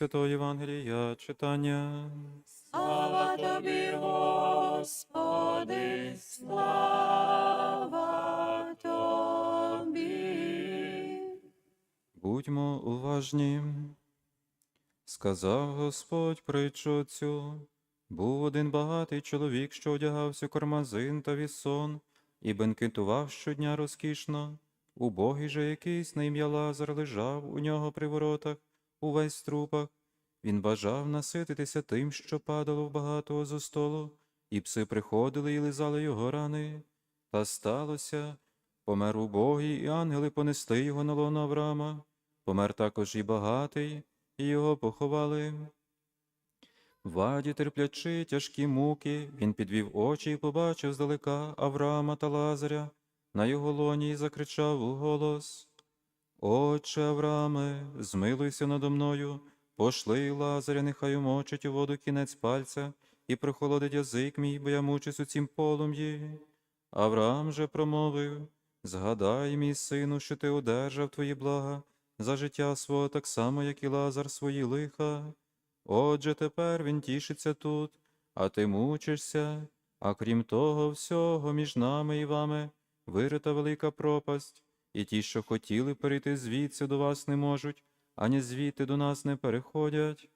Святого Євангелія читання. Слава тобі, Господи, слава тобі. Будьмо уважні. Сказав Господь притчу цю. Був один багатий чоловік, що одягався кармазин та вісон, і бенкетував щодня розкішно. Убогий же якийсь на ім'я Лазар лежав у нього при воротах, увесь трупах. Він бажав насититися тим, що падало в багатого зо столу, і пси приходили і лизали його рани. Та сталося, помер убогий, і ангели понесли його на лоно Авраама. Помер також і багатий, і його поховали. Ваді терплячи тяжкі муки, він підвів очі і побачив здалека Авраама та Лазаря. На його лоні й закричав у голос. Отче Аврааме, змилуйся надо мною, пошли Лазаря, нехай умочить у воду кінець пальця і прохолодить язик мій, бо я мучусь у цім полум'ї. Авраам же промовив, згадай, мій сину, що ти одержав твої блага за життя свого так само, як і Лазар свої лиха. Отже, тепер він тішиться тут, а ти мучишся, а крім того всього, між нами і вами вирита велика пропасть, і ті, що хотіли перейти звідси до вас не можуть, ані звідти до нас не переходять.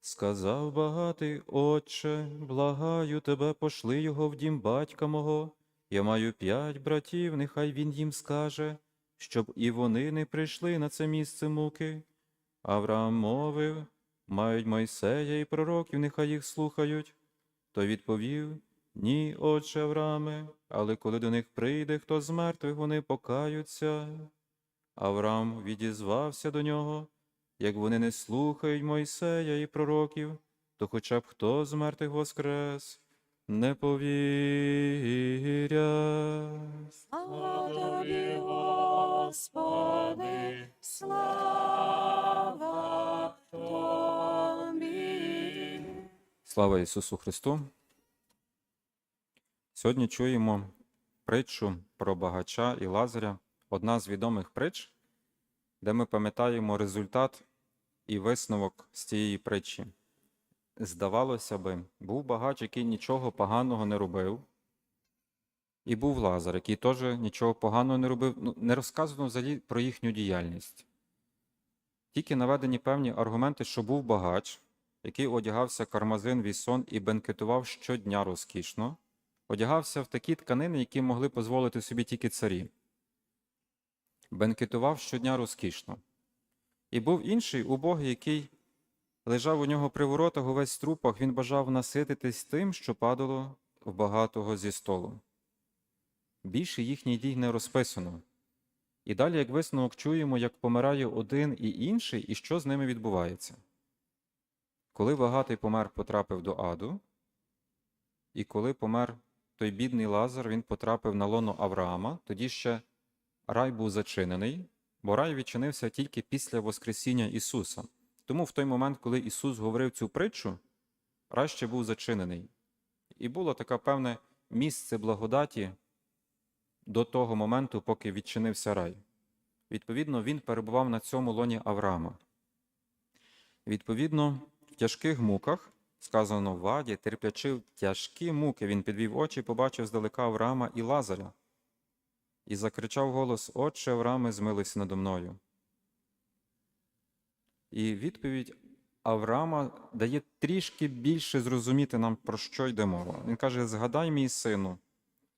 Сказав багатий, Отче, благаю тебе, пошли його в дім батька мого. Я маю п'ять братів, нехай він їм скаже, щоб і вони не прийшли на це місце муки. Авраам мовив, мають Мойсея і пророків, нехай їх слухають. То відповів, ні, отче Аврааме, але коли до них прийде хто з мертвих, вони покаються. Авраам відізвався до нього, як вони не слухають Мойсея і пророків, то хоча б хто з мертвих воскрес, не повірять. Слава тобі, Господи, слава тобі. Слава Ісусу Христу! Сьогодні чуємо притчу про багача і Лазаря, одна з відомих притч, де ми пам'ятаємо результат і висновок з цієї притчі. Здавалося би, був багач, який нічого поганого не робив, і був Лазар, який теж нічого поганого не робив, ну, не розказано взагалі про їхню діяльність. Тільки наведені певні аргументи, що був багач, який одягався кармазин вісон і бенкетував щодня розкішно, одягався в такі тканини, які могли дозволити собі тільки царі. Бенкетував щодня розкішно. І був інший убогий, який лежав у нього при воротах увесь в трупах, він бажав насититись тим, що падало в багатого зі столу. Більше їхніх дій не розписано. І далі, як висновок, чуємо, як помирає один і інший, і що з ними відбувається. Коли багатий помер потрапив до аду, і коли помер той бідний Лазар, він потрапив на лоно Авраама, тоді ще рай був зачинений, бо рай відчинився тільки після Воскресіння Ісуса. Тому в той момент, коли Ісус говорив цю притчу, рай ще був зачинений. І було таке певне місце благодаті до того моменту, поки відчинився рай. Відповідно, він перебував на цьому лоні Авраама. Відповідно, в тяжких муках, сказано в Ваді, терплячи тяжкі муки, він підвів очі і побачив здалека Авраама і Лазаря. І закричав голос Отче Аврааме, змилися надо мною. І відповідь Авраама дає трішки більше зрозуміти нам, про що йде мова. Він каже: Згадай, мій сину,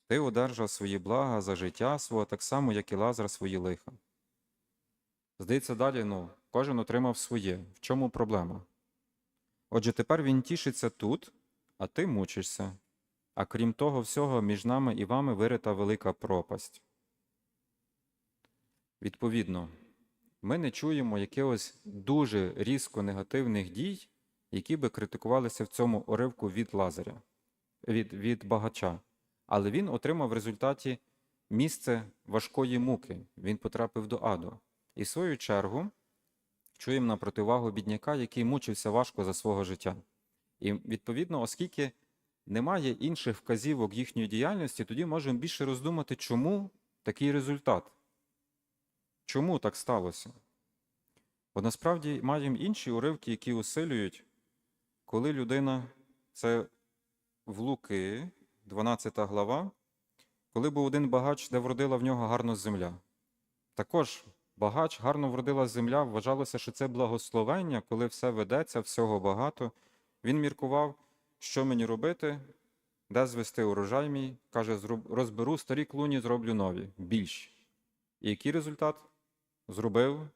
ти одержав свої блага за життя свого, так само, як і Лазар свої лиха. Здається, далі, ну, кожен отримав своє. В чому проблема? Отже, тепер він тішиться тут, а ти мучишся. А крім того всього, між нами і вами вирита велика пропасть. Відповідно, ми не чуємо якихось дуже різко негативних дій, які би критикувалися в цьому уривку від Лазаря, від, від багача. Але він отримав в результаті місце важкої муки. Він потрапив до аду. І в свою чергу чуємо на противагу бідняка, який мучився важко за свого життя. І відповідно, оскільки немає інших вказівок їхньої діяльності, тоді можемо більше роздумати, чому такий результат. Чому так сталося? Бо насправді маємо інші уривки, які усилюють, коли людина, це в Луки, 12 глава, коли був один багач, де вродила в нього гарно земля. Також багач, гарно вродила земля, вважалося, що це благословення, коли все ведеться, всього багато. Він міркував, що мені робити, де звести урожай мій. Каже, розберу старі клуні, зроблю нові, більші. І який результат? Зробив.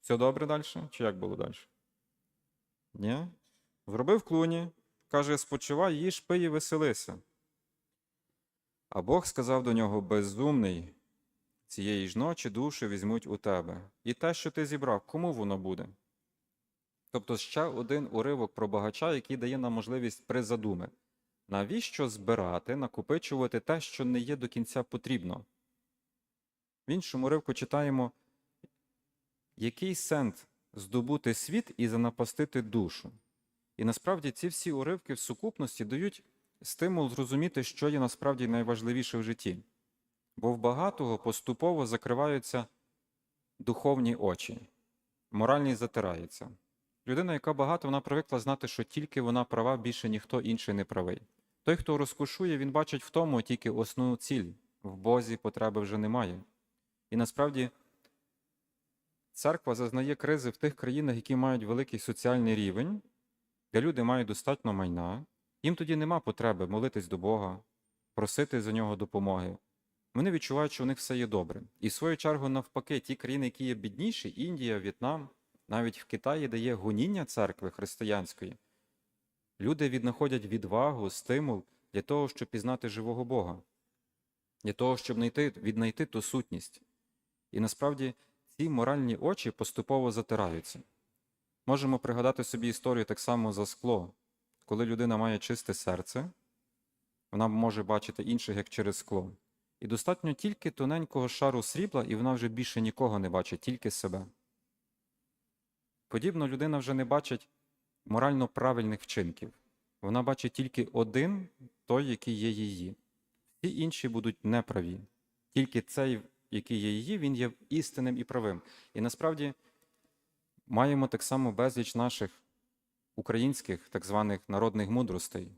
Все добре далі? Чи як було далі? Ні? Зробив клуні, каже, спочивай, їж, пий і веселися. А Бог сказав до нього: безумний, цієї ж ночі душі візьмуть у тебе. І те, що ти зібрав, кому воно буде? Тобто ще один уривок про багача, який дає нам можливість призадуми. Навіщо збирати, накопичувати те, що не є до кінця потрібно? В іншому уривку читаємо, який сенс здобути світ і занапастити душу. І насправді ці всі уривки в сукупності дають стимул зрозуміти, що є насправді найважливіше в житті. Бо в багатого поступово закриваються духовні очі, моральність затирається. Людина, яка багата, вона привикла знати, що тільки вона права, більше ніхто інший не правий. Той, хто розкошує, він бачить в тому тільки основну ціль. В Бозі потреби вже немає. І насправді церква зазнає кризи в тих країнах, які мають великий соціальний рівень, де люди мають достатньо майна, їм тоді нема потреби молитись до Бога, просити за нього допомоги. Вони відчувають, що у них все є добре. І в свою чергу, навпаки, ті країни, які є бідніші, Індія, В'єтнам, навіть в Китаї, де є гоніння церкви християнської, люди віднаходять відвагу, стимул для того, щоб пізнати живого Бога, для того, щоб знайти, віднайти ту сутність. І насправді ці моральні очі поступово затираються. Можемо пригадати собі історію так само за скло. Коли людина має чисте серце, вона може бачити інших як через скло. І достатньо тільки тоненького шару срібла, і вона вже більше нікого не бачить, тільки себе. Подібно людина вже не бачить морально правильних вчинків. Вона бачить тільки один той, який є її. Всі інші будуть неправі. Тільки цей, який є її, він є істинним і правим. І насправді маємо так само безліч наших українських так званих народних мудростей,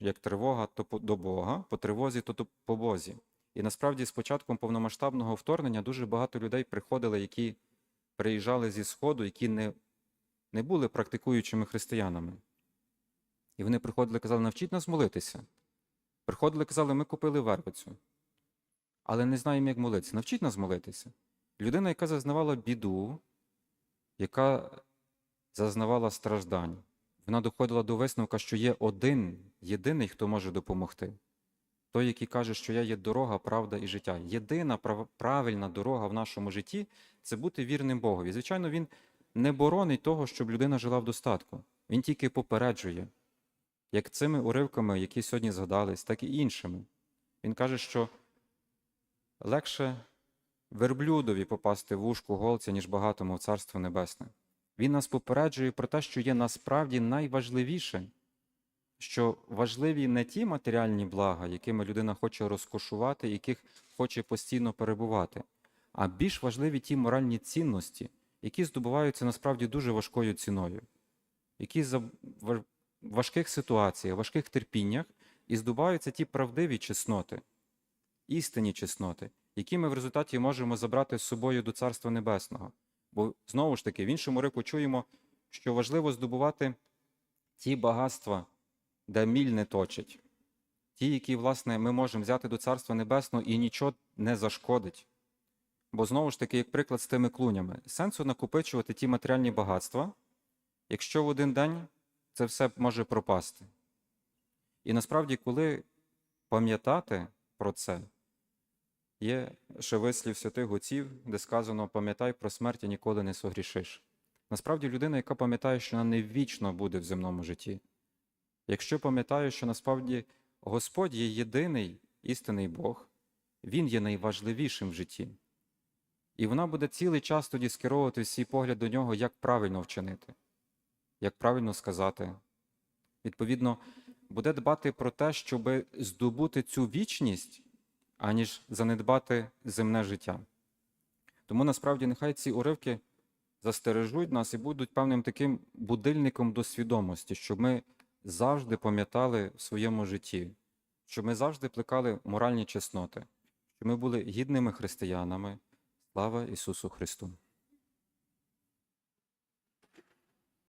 як тривога то до Бога, по тривозі, то по Бозі. І насправді з початком повномасштабного вторгнення дуже багато людей приходили, які приїжджали зі Сходу, які не, не були практикуючими християнами. І вони приходили і казали, навчіть нас молитися. Приходили казали, ми купили вервицю, але не знаємо, як молитися. Навчіть нас молитися. Людина, яка зазнавала біду, яка зазнавала страждань, вона доходила до висновка, що є один єдиний, хто може допомогти. Той, який каже, що я є дорога, правда і життя. Єдина прав- правильна дорога в нашому житті це бути вірним Богові. Звичайно, він не боронить того, щоб людина жила в достатку. Він тільки попереджує, як цими уривками, які сьогодні згадались, так і іншими. Він каже, що легше верблюдові попасти в ушку голця, ніж багатому в Царство Небесне. Він нас попереджує про те, що є насправді найважливіше, що важливі не ті матеріальні блага, якими людина хоче розкошувати, яких хоче постійно перебувати, а більш важливі ті моральні цінності, які здобуваються насправді дуже важкою ціною, які за важких ситуаціях, важких терпіннях і здобуваються ті правдиві чесноти, істинні чесноти, які ми в результаті можемо забрати з собою до Царства Небесного. Бо знову ж таки, в іншому рику чуємо, що важливо здобувати ті багатства, де міль не точить, ті, які, власне, ми можемо взяти до Царства Небесного і нічого не зашкодить. Бо знову ж таки, як приклад з тими клунями, сенсу накопичувати ті матеріальні багатства, якщо в один день це все може пропасти. І насправді, коли пам'ятати про це, є ще вислів святих отців, де сказано пам'ятай про смерть і ніколи не согрішиш. Насправді, людина, яка пам'ятає, що вона не вічно буде в земному житті, якщо пам'ятає, що насправді Господь є єдиний істинний Бог, Він є найважливішим в житті. І вона буде цілий час тоді скеровувати свій погляд до нього, як правильно вчинити, як правильно сказати. Відповідно, буде дбати про те, щоб здобути цю вічність, аніж занедбати земне життя. Тому насправді нехай ці уривки застережуть нас і будуть певним таким будильником до свідомості, щоб ми завжди пам'ятали в своєму житті, що ми завжди плекали моральні чесноти, що ми були гідними християнами. Слава Ісусу Христу!